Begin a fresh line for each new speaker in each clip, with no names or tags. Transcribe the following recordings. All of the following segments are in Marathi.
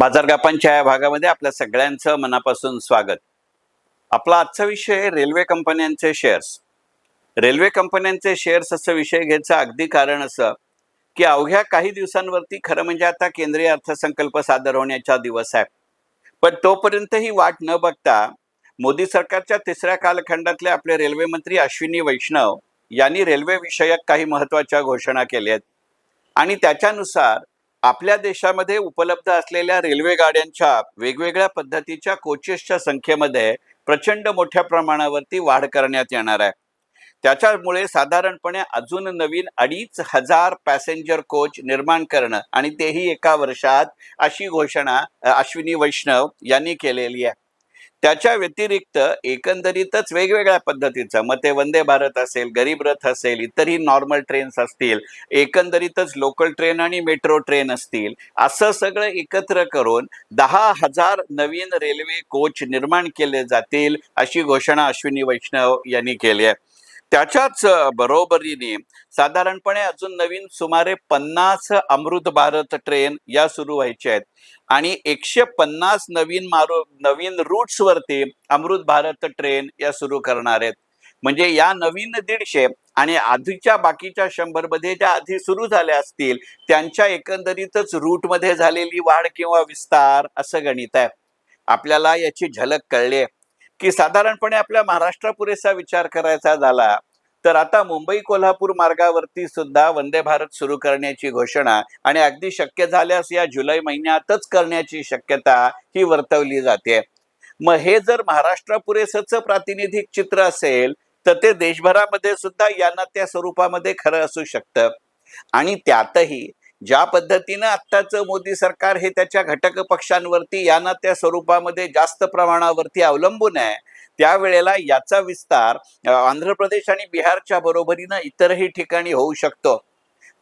बाजारगापांच्या या भागामध्ये आपल्या सगळ्यांचं मनापासून स्वागत. आपला आजचा विषय रेल्वे कंपन्यांचे शेअर्स रेल्वे कंपन्यांचे शेअर्स असं विषय घ्यायचं अगदी कारण असं की अवघ्या काही दिवसांवरती खरं म्हणजे आता केंद्रीय अर्थसंकल्प सादर होण्याचा दिवस आहे. पण तोपर्यंत ही वाट न बघता मोदी सरकारच्या तिसऱ्या कालखंडातले आपले रेल्वे मंत्री अश्विनी वैष्णव यांनी रेल्वेविषयक काही महत्त्वाच्या घोषणा केल्या आहेत. आणि त्याच्यानुसार आपल्या देशामध्ये उपलब्ध असलेल्या रेल्वे गाड्यांच्या वेगवेगळ्या पद्धतीच्या कोचेसच्या संख्येमध्ये प्रचंड मोठ्या प्रमाणावरती वाढ करण्यात येणार आहे. त्याच्यामुळे साधारणपणे अजून नवीन अडीच हजार पॅसेंजर कोच निर्माण करणं आणि तेही एका वर्षात अशी घोषणा अश्विनी वैष्णव यांनी केलेली आहे. त्याच्या व्यतिरिक्त एकंदरीतच वेगवेगळ्या पद्धतीचं मग ते वंदे भारत असेल गरीब रथ असेल इतरही नॉर्मल ट्रेन्स असतील एकंदरीतच लोकल ट्रेन आणि मेट्रो ट्रेन असतील असं सगळं एकत्र करून दहा हजार नवीन रेल्वे कोच निर्माण केले जातील अशी घोषणा अश्विनी वैष्णव यांनी केली आहे. त्याच्याच बरोबरीने साधारणपणे अजून नवीन सुमारे पन्नास अमृत भारत ट्रेन या सुरू व्हायच्या आहेत. आणि एकशे पन्नास नवीन मारू नवीन रूट्सवरती अमृत भारत ट्रेन या सुरू करणार आहेत. म्हणजे या नवीन दीडशे आणि आधीच्या बाकीच्या शंभरमध्ये ज्या आधी सुरू झाल्या असतील त्यांच्या एकंदरीतच रूटमध्ये झालेली वाढ किंवा विस्तार असं गणित आहे. आपल्याला याची झलक कळली आहे. की साधारणपणे आपल्या महाराष्ट्रापुरेसा विचार करायचा झाला तर आता मुंबई कोल्हापूर मार्गावरती सुद्धा वंदे भारत सुरू करण्याची घोषणा आणि अगदी शक्य झाल्यास या जुलै महिन्यातच करण्याची शक्यता ही वर्तवली जाते. मग हे जर महाराष्ट्र पुरेसच प्रातिनिधिक चित्र असेल तर ते देशभरामध्ये सुद्धा यांना त्या स्वरूपामध्ये खरं असू शकतं. आणि त्यातही ज्या पद्धतीनं आत्ताचं मोदी सरकार हे त्याच्या घटक पक्षांवरती यांना त्या स्वरूपामध्ये जास्त प्रमाणावरती अवलंबून आहे त्यावेळेला याचा विस्तार आंध्र प्रदेश आणि बिहारच्या बरोबरीनं इतरही ठिकाणी होऊ शकतो.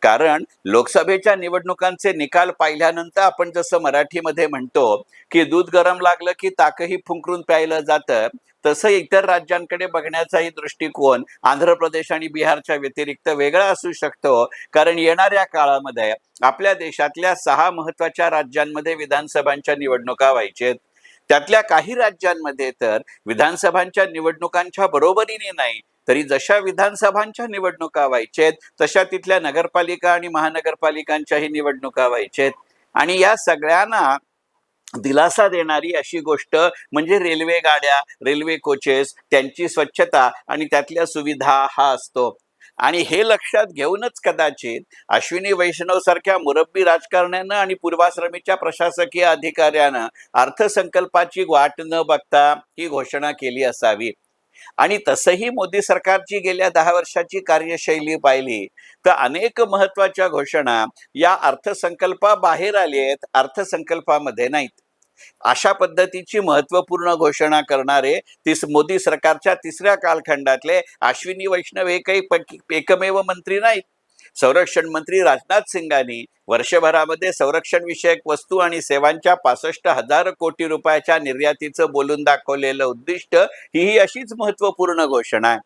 कारण लोकसभेच्या निवडणुकांचे निकाल पाहिल्यानंतर आपण जसं मराठीमध्ये म्हणतो की दूध गरम लागलं की ताकही फुंकरून प्यायलं जातं तसं इतर राज्यांकडे बघण्याचाही दृष्टिकोन आंध्र प्रदेश आणि बिहारच्या व्यतिरिक्त वेगळा असू शकतो. कारण येणाऱ्या काळामध्ये आपल्या देशातल्या सहा महत्त्वाच्या राज्यांमध्ये विधानसभांच्या निवडणुका व्हायच्या त्यातल्या काही राज्यांमध्ये तर विधानसभांच्या निवडणुकांच्या बरोबरीने नाही तरी जशा विधानसभांच्या निवडणुका व्हायच्या तशा तिथल्या नगरपालिका आणि महानगरपालिकांच्याही निवडणुका व्हायच्या आणि या सगळ्यांना दिलासा देणारी अशी गोष्ट म्हणजे रेल्वे गाड्या रेल्वे कोचेस त्यांची स्वच्छता आणि त्यातल्या सुविधा हा असतो. आणि हे लक्षात घेऊनच कदाचित अश्विनी वैष्णव सारख्या मुरब्बी राजकारण्यानं आणि पूर्वाश्रमीच्या प्रशासकीय अधिकाऱ्यानं अर्थसंकल्पाची वाट न बघता ही घोषणा केली असावी. आणि तसंही मोदी सरकारची गेल्या दहा वर्षाची कार्यशैली पाहिली तर अनेक महत्त्वाच्या घोषणा या अर्थसंकल्पाबाहेर आली आहेत अर्थसंकल्पामध्ये नाहीत. अशा पद्धतीची महत्त्वपूर्ण घोषणा करणारे तिस मोदी सरकारच्या तिसऱ्या कालखंडातले अश्विनी वैष्णव हे काही एकमेव मंत्री नाहीत. संरक्षण मंत्री राजनाथ सिंगांनी वर्षभरामध्ये संरक्षण विषयक वस्तू आणि सेवांच्या पासष्ट हजार कोटी रुपयाच्या निर्यातीचं बोलून दाखवलेलं उद्दिष्ट ही ही अशीच महत्त्वपूर्ण घोषणा आहे.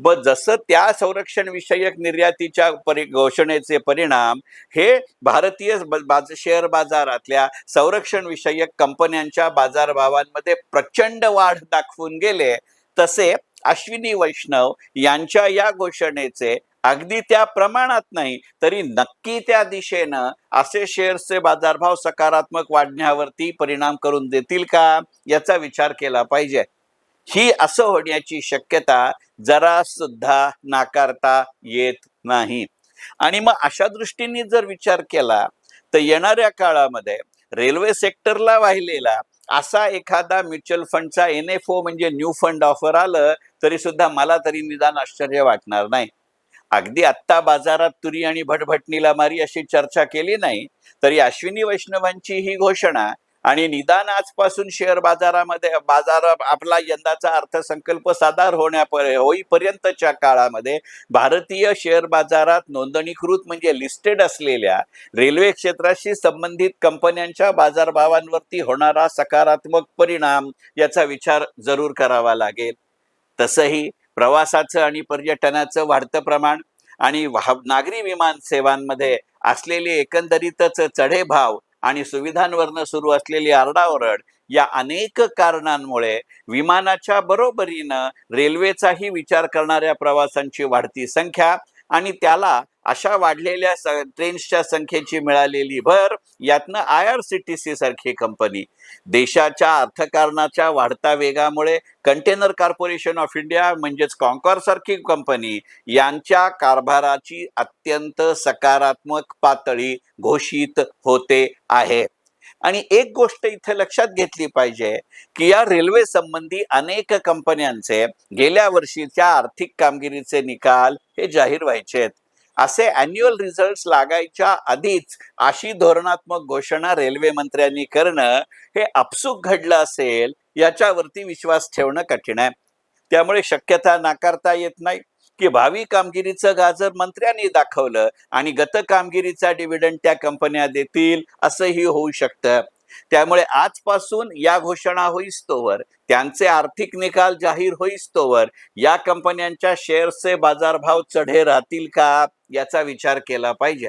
ब जसं त्या संरक्षण विषयक निर्यातीच्या परि घोषणेचे परिणाम हे भारतीय बाज शेअर बाजारातल्या संरक्षण विषयक कंपन्यांच्या बाजारभावांमध्ये प्रचंड वाढ दाखवून गेले तसे अश्विनी वैष्णव यांच्या या घोषणेचे अगदी त्या प्रमाणात नाही तरी नक्की त्या दिशेनं असे शेअर्सचे बाजारभाव सकारात्मक वाढण्यावरती परिणाम करून देतील का याचा विचार केला पाहिजे. ही असं होण्याची शक्यता जरा सुद्धा नाकारता येत नाही. आणि मग अशा दृष्टीने जर विचार केला तर येणाऱ्या काळामध्ये रेल्वे सेक्टरला वाहिलेला असा एखादा म्युच्युअल फंडचा एन एफ ओ म्हणजे न्यू फंड ऑफर आलं तरी सुद्धा मला तरी निदान आश्चर्य वाटणार नाही. अगदी आत्ता बाजारात तुरी आणि भटभटणीला मारी अशी चर्चा केली नाही तरी अश्विनी वैष्णवांची ही घोषणा आणि निदान आजपासून शेअर बाजारामध्ये बाजार आपला यंदाचा अर्थसंकल्प सादर होण्यापर्यंत होईपर्यंतच्या काळामध्ये भारतीय शेअर बाजारात नोंदणीकृत म्हणजे लिस्टेड असलेल्या रेल्वे क्षेत्राशी संबंधित कंपन्यांच्या बाजारभावांवरती होणारा सकारात्मक परिणाम याचा विचार जरूर करावा लागेल. तसंही प्रवासाचं आणि पर्यटनाचं वाढतं प्रमाण आणि नागरी विमान सेवांमध्ये असलेले एकंदरीतच चढे भाव आणि सुविधांवरनं सुरू असलेली आरडाओरड या अनेक कारणांमुळे विमानाच्या बरोबरीनं रेल्वेचाही विचार करणाऱ्या प्रवासांची वाढती संख्या आणि त्याला अशा वाढलेल्या ट्रेन्सच्या संख्येची मिळालेली भर यातनं I R C T C सारखी कंपनी. देशाच्या अर्थकारणाच्या वाढत्या वेगामुळे कंटेनर कॉर्पोरेशन ऑफ इंडिया म्हणजेच कॉन्कॉर सारखी कंपनी यांच्या कारभाराची अत्यंत सकारात्मक पातळी घोषित होते आहे. आणि एक गोष्ट इथे लक्षात घेतली पाहिजे की या रेल्वे संबंधी अनेक कंपन्यांचे गेल्या वर्षीच्या आर्थिक कामगिरीचे निकाल हे जाहीर व्हायचे आहेत असे अॅन्युअल रिझल्ट लागायच्या आधीच अशी धोरणात्मक घोषणा रेल्वे मंत्र्यांनी करणं हे आपसूक घडलं असेल याच्यावरती विश्वास ठेवणं कठीण आहे. त्यामुळे शक्यता नाकारता येत नाही की भावी कामगिरीचं गाजर मंत्र्यांनी दाखवलं आणि गत कामगिरीचा डिव्हिडंड त्या कंपन्या देतील असंही होऊ शकतं. त्यामुळे आजपासून या घोषणा होईस्तोवर त्यांचे आर्थिक निकाल जाहीर होईस्तोवर या कंपन्यांच्या शेअर्सचे बाजारभाव चढे राहतील का याचा विचार केला पाहिजे.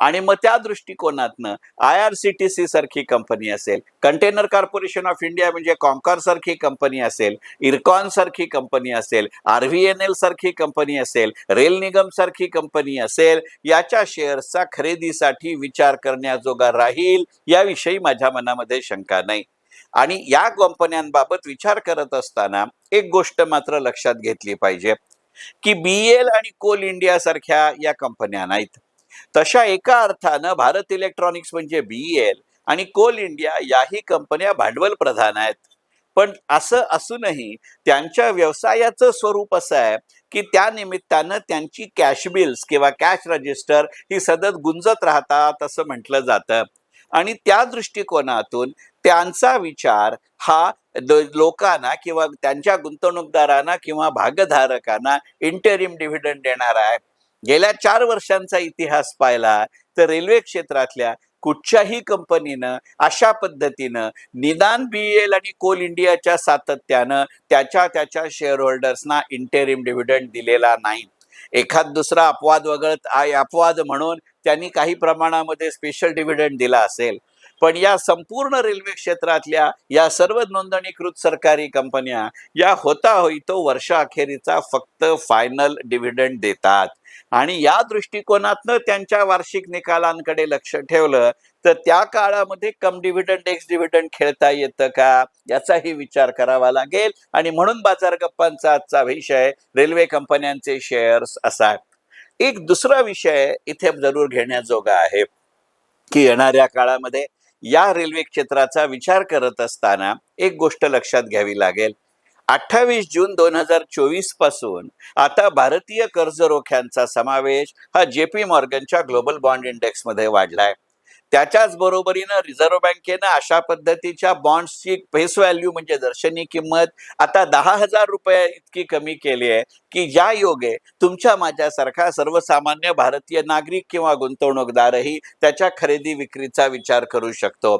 आणि मग त्या दृष्टिकोनातनं I R C T C सारखी कंपनी असेल कंटेनर कॉर्पोरेशन ऑफ इंडिया म्हणजे कॉन्कॉर सारखी कंपनी असेल इरकॉन सारखी कंपनी असेल आर व्ही एन एल सारखी कंपनी असेल रेल निगम सारखी कंपनी असेल याच्या शेअर्सचा खरेदीसाठी विचार करण्याजोगा राहील याविषयी माझ्या मनामध्ये शंका नाही. आणि या कंपन्यांबाबत विचार करत असताना एक गोष्ट मात्र लक्षात घेतली पाहिजे की बी एल आणि कोल इंडिया सारख्या या कंपन्या नाहीत. तशा एका अर्थानं भारत इलेक्ट्रॉनिक्स म्हणजे बी एल आणि कोल इंडिया याही कंपन्या भांडवल प्रधान आहेत. पण असं असूनही त्यांच्या व्यवसायाचं स्वरूप असं आहे की त्या निमित्तानं त्यांची कॅश बिल्स किंवा कॅश रजिस्टर ही सतत गुंजत राहतात असं म्हटलं जातं. आणि त्या दृष्टिकोनातून त्यांचा विचार हा लोकांना किंवा त्यांच्या गुंतवणूकदारांना किंवा भागधारकांना इंटरिम डिव्हिडंड देणार आहे. गेल्या चार वर्षांचा इतिहास पाहिला तर रेल्वे क्षेत्रातल्या कुठच्याही कंपनीनं अशा पद्धतीनं निदान बी एल आणि कोल इंडियाच्या सातत्यानं त्याच्या त्याच्या शेअर होल्डर्सना इंटेरिम डिव्हिडंड दिलेला नाही. एखाद दुसरा अपवाद वगळत आय अपवाद म्हणून त्यांनी काही प्रमाणामध्ये स्पेशल डिव्हिडंड दिला असेल. पण या संपूर्ण रेल्वे क्षेत्रातल्या या सर्व नोंदणीकृत सरकारी कंपन्या या होता होईतो वर्षाअखेरीचा फक्त फायनल डिव्हिडंड देतात. आणि या दृष्टिकोनातनं त्यांच्या वार्षिक निकालांकडे लक्ष ठेवलं तर त्या काळामध्ये कम डिव्हिडंड एक्स डिव्हिडंड खेळता येतं का? याचाही विचार करावा लागेल. आणि म्हणून बाजार गप्पांचा आजचा विषय रेल्वे कंपन्यांचे शेअर्स असा. एक दुसरा विषय इथे जरूर घेण्याजोगा आहे की येणाऱ्या काळामध्ये या रेल्वे क्षेत्राचा विचार करत असताना एक गोष्ट लक्षात घ्यावी लागेल. अठ्ठावीस जून दोन हजार चोवीसपासून आता भारतीय कर्ज रोख्यांचा समावेश हा जे पी मॉर्गनच्या ग्लोबल बॉन्ड इंडेक्समध्ये वाढलाय. त्याच्याच बरोबरीनं रिझर्व्ह बँकेनं अशा पद्धतीच्या बॉन्ड्सची फेस व्हॅल्यू म्हणजे दर्शनी किंमत आता दहा हजार रुपये इतकी कमी केली आहे की ज्या योगे तुमच्या माझ्यासारखा सर्वसामान्य भारतीय नागरिक किंवा गुंतवणूकदारही त्याच्या खरेदी विक्रीचा विचार करू शकतो.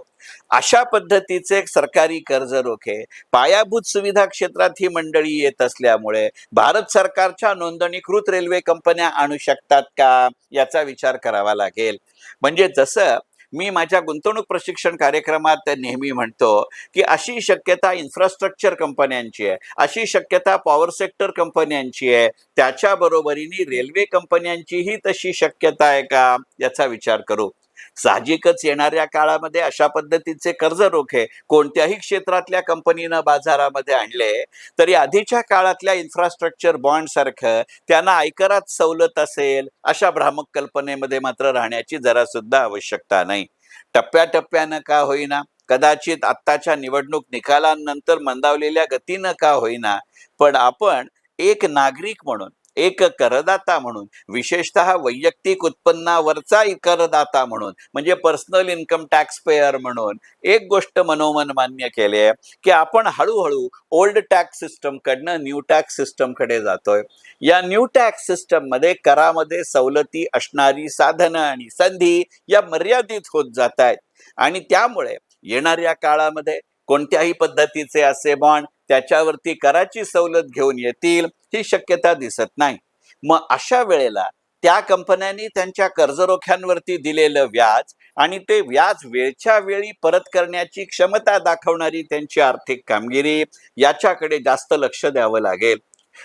अशा पद्धतीचे सरकारी कर्ज रोखे पायाभूत सुविधा क्षेत्रात ही मंडळी येत असल्यामुळे भारत सरकारच्या नोंदणीकृत रेल्वे कंपन्या आणू शकतात का? याचा विचार करावा लागेल. म्हणजे जसं मी माझ्या गुंतवणूक प्रशिक्षण कार्यक्रमात नेहमी म्हणतो की अशी शक्यता इन्फ्रास्ट्रक्चर कंपन्यांची आहे अशी शक्यता पॉवर सेक्टर कंपन्यांची आहे त्याच्या बरोबरीने रेल्वे कंपन्यांचीही तशी शक्यता आहे का? याचा विचार करू. साहजिकच येणाऱ्या काळामध्ये अशा पद्धतीचे कर्ज रोखे कोणत्याही क्षेत्रातल्या कंपनीनं बाजारामध्ये आणले तरी आधीच्या काळातल्या इन्फ्रास्ट्रक्चर बॉन्ड सारखं त्यांना आयकरात सवलत असेल अशा भ्रामक कल्पनेमध्ये मात्र राहण्याची जरा सुद्धा आवश्यकता नाही. टप्प्याटप्प्यानं का होईना कदाचित आत्ताच्या निवडणूक निकालांनंतर मंदावलेल्या गतीनं का होईना पण आपण एक नागरिक म्हणून एक करदाता म्हणून विशेषतः वैयक्तिक उत्पन्नावरचा करदाता म्हणून म्हणजे पर्सनल इन्कम टॅक्स पेअर म्हणून एक गोष्ट मनोमन मान्य केली आहे की आपण हळूहळू ओल्ड टॅक्स सिस्टमकडनं न्यू टॅक्स सिस्टमकडे जातोय. या न्यू टॅक्स सिस्टममध्ये करामध्ये सवलती असणारी साधनं आणि संधी या मर्यादित होत जात आहेत. आणि त्यामुळे येणाऱ्या काळामध्ये कोणत्याही पद्धतीचे असे बॉन्ड त्याच्यावरती कराची सवलत घेऊन येतील ही शक्यता दिसत नाही. मग अशा वेळेला त्या कंपन्यांनी त्यांच्या कर्जरोख्यांवरती दिलेलं व्याज आणि ते व्याज वेळच्या वेळी परत करण्याची क्षमता दाखवणारी त्यांची आर्थिक कामगिरी याच्याकडे जास्त लक्ष द्यावं लागेल.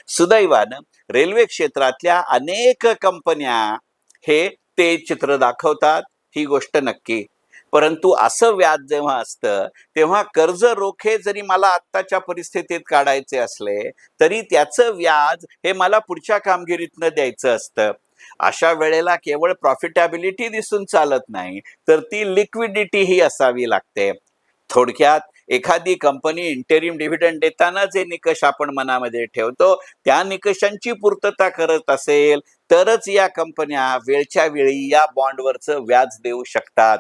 सुदैवानं रेल्वे क्षेत्रातल्या अनेक कंपन्या हे ते चित्र दाखवतात ही गोष्ट नक्की. परंतु असं व्याज जेव्हा असतं तेव्हा कर्ज रोखे जरी मला आत्ताच्या परिस्थितीत काढायचे असले तरी त्याचं व्याज हे मला पुढच्या कामगिरीतनं द्यायचं असतं. अशा वेळेला केवळ प्रॉफिटॅबिलिटी दिसून चालत नाही तर ती लिक्विडिटी ही असावी लागते. थोडक्यात एखादी कंपनी इंटेरिम डिव्हिडंड देताना जे निकष आपण मनामध्ये ठेवतो त्या निकषांची पूर्तता करत असेल तरच या कंपन्या वेळच्या वेळी या बॉन्डवरचं व्याज देऊ शकतात.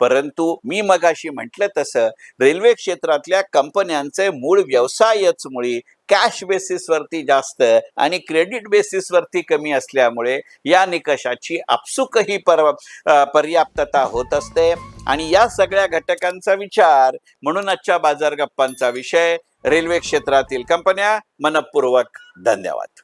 परंतु मी मगाशी म्हटलं तसं रेल्वे क्षेत्रातल्या कंपन्यांचे मूळ व्यवसायच मुळी कॅश बेसिसवरती जास्त आणि क्रेडिट बेसिसवरती कमी असल्यामुळे या निकषाची आपसुकही पर पर्याप्तता होत असते. आणि या सगळ्या घटकांचा विचार म्हणून आजच्या बाजार गप्पांचा विषय रेल्वे क्षेत्रातील कंपन्या मनपूर्वक धन्यवाद.